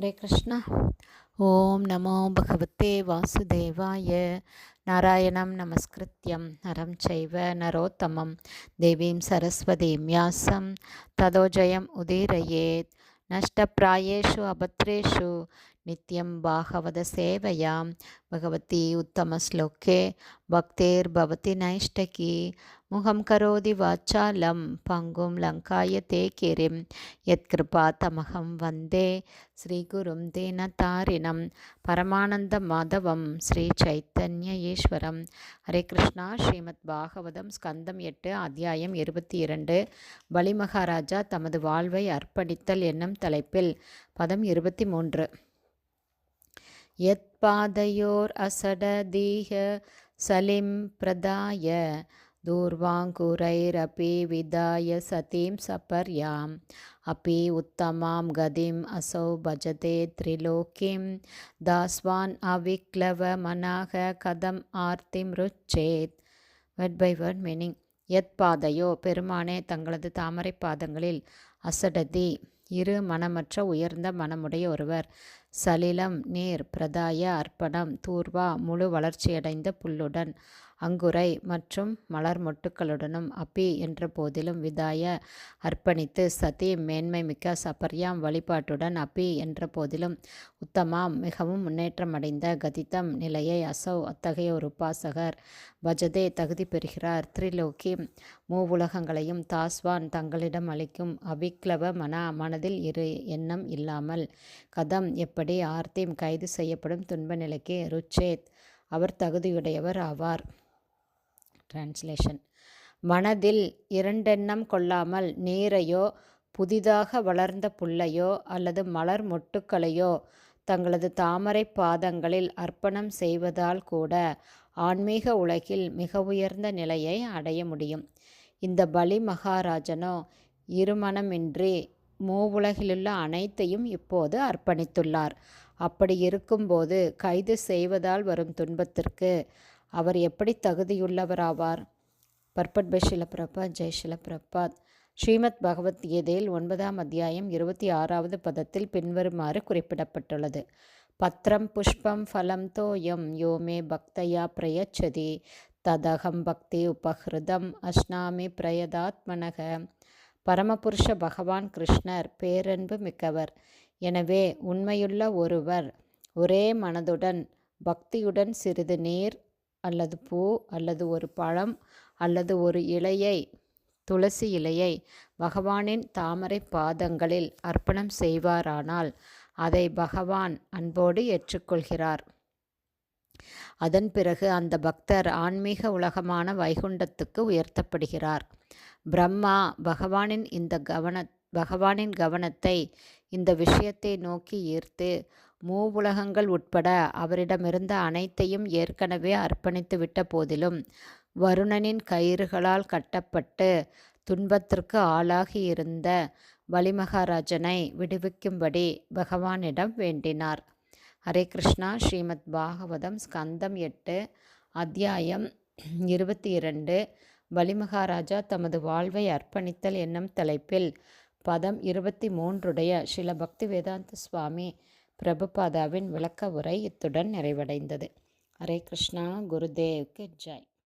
ஹரே கிருஷ்ணா. ஓம் நமோ பகவத்தே வாசுதேவாய. நாராயணம் நமஸ்கிருத்யம். நரம் செய்வ நரோத்தமம். தேவீம் சரஸ்வதீம் யாசம். ததோஜயம் உதீரயேத். நஷ்டப்பிராயேஷு அபத்ரேஷு. நித்யம் பாகவத சேவையாம். பகவதி உத்தமஸ்லோக்கே பக்தேர் பவதி நைஷ்டகி. முகம் கரோதி வாச்சாலம். பங்கும் லங்காய தேக்கிரிம். யத்கிருபா தமகம் வந்தே. ஸ்ரீகுரும் தீனதாரிணம் பரமானந்த மாதவம். ஸ்ரீ சைத்தன்ய ஈஸ்வரம். ஹரே கிருஷ்ணா. ஸ்ரீமத் பாகவதம் ஸ்கந்தம் எட்டு அத்தியாயம் இருபத்தி இரண்டு பலிமகாராஜா தமது வாழ்வை அர்ப்பணித்தல் என்னும் தலைப்பில் பதம் இருபத்தி மூன்று. यत्पादयोरसडदीह सलिं प्रदाय दूर्वाङ्कुरैरपि विदाय सतीं सपर्याम् अपि उत्तमां गतिम् असौ भजते त्रिलोकीं दास्वान् अविक्लवमनः कथम् ஆர்த்திம்ருச்சேத் வேர்ட் பை வேர்ட் மீனிங் எத் பாதையோ பெருமானே தங்களது தாமரை பாதங்களில் அசடதி இரு மனமற்ற உயர்ந்த மனமுடைய ஒருவர். சலிலம் நீர் பிரதாய அர்ப்பணம் தூர்வா முழு வளர்ச்சியடைந்த புல்லுடன் அங்குரை மற்றும் மலர் மொட்டுக்களுடனும் அப்பி என்ற போதிலும் விதாய அர்ப்பணித்து சதி மேன்மை மிக்க சபர்யாம் வழிபாட்டுடன் அப்பி என்ற போதிலும் உத்தமாம் மிகவும் முன்னேற்றமடைந்த கதித்தம் நிலையை அசௌ அத்தகைய ஒரு உபாசகர் பஜதே தகுதி பெறுகிறார். த்ரிலோகி மூவுலகங்களையும் தாஸ்வான் தங்களிடம் அளிக்கும் அவிக்லவ மன மனதில் இரு எண்ணம் இல்லாமல். கதம் எப்படி ஆர்த்திம் கைது செய்யப்படும் துன்ப நிலைக்கு? ருச்சேத் அவர் தகுதியுடையவர் ஆவார். டிரான்ஸ்லேஷன் மனதில் இரண்டெண்ணம் கொள்ளாமல் நீரையோ புதிதாக வளர்ந்த புல்லையோ அல்லது மலர் மொட்டுக்களையோ தங்களது தாமரை பாதங்களில் அர்ப்பணம் செய்வதால் கூட ஆன்மீக உலகில் மிக உயர்ந்த நிலையை அடைய முடியும். இந்த பலி மகாராஜனோ இருமணமின்றி மூவுலகிலுள்ள அனைத்தையும் இப்போது அர்ப்பணித்துள்ளார். அப்படி இருக்கும்போது கைது செய்வதால் வரும் துன்பத்திற்கு அவர் எப்படி தகுதியுள்ளவராவார்? பர்பட் பஷில ஷிலப்பிரபாத் ஜெய்ஷில பிரபாத் ஸ்ரீமத் பகவத்கீதையில் ஒன்பதாம் அத்தியாயம் இருபத்தி ஆறாவது பதத்தில் பின்வருமாறு குறிப்பிடப்பட்டுள்ளது. பத்திரம் புஷ்பம் ஃபலம் தோயம் யோமே பக்தயா பிரயச்சதி. ததகம் பக்தி உபஹிருதம் அஸ்னாமி பிரயதாத்மனக. பரமபுருஷ பகவான் கிருஷ்ணர் பேரன்பு மிக்கவர். எனவே உண்மையுள்ள ஒருவர் ஒரே மனதுடன் பக்தியுடன் சிறிது நீர் அல்லது பூ அல்லது ஒரு பழம் அல்லது ஒரு இலையை துளசி இலையை பகவானின் தாமரை பாதங்களில் அர்ப்பணம் செய்வாரானால் அதை பகவான் அன்போடு ஏற்றுக்கொள்கிறார். அதன் பிறகு அந்த பக்தர் ஆன்மீக உலகமான வைகுண்டத்துக்கு உயர்த்தப்படுகிறார். பிரம்மா பகவானின் இந்த கவன பகவானின் கவனத்தை இந்த விஷயத்தை நோக்கி ஈர்த்து மூவுலகங்கள் உட்பட அவரிடமிருந்த அனைத்தையும் ஏற்கனவே அர்ப்பணித்து விட்ட போதிலும் வருணனின் கயிறுகளால் கட்டப்பட்டு துன்பத்திற்கு ஆளாகி இருந்த வலிமகாராஜனை விடுவிக்கும்படி பகவானிடம் வேண்டினார். ஹரே கிருஷ்ணா. ஸ்ரீமத் பாகவதம் ஸ்கந்தம் எட்டு அத்தியாயம் இருபத்தி இரண்டு. பலிமகாராஜா தமது வாழ்வை அர்ப்பணித்தல் என்னும் தலைப்பில் பதம் இருபத்தி மூன்றுடைய ஸ்ரீல பக்தி வேதாந்த சுவாமி பிரபுபாதாவின் விளக்க உரை இத்துடன் நிறைவடைந்தது. ஹரே கிருஷ்ணா. குருதேவ்க்கு ஜெய்.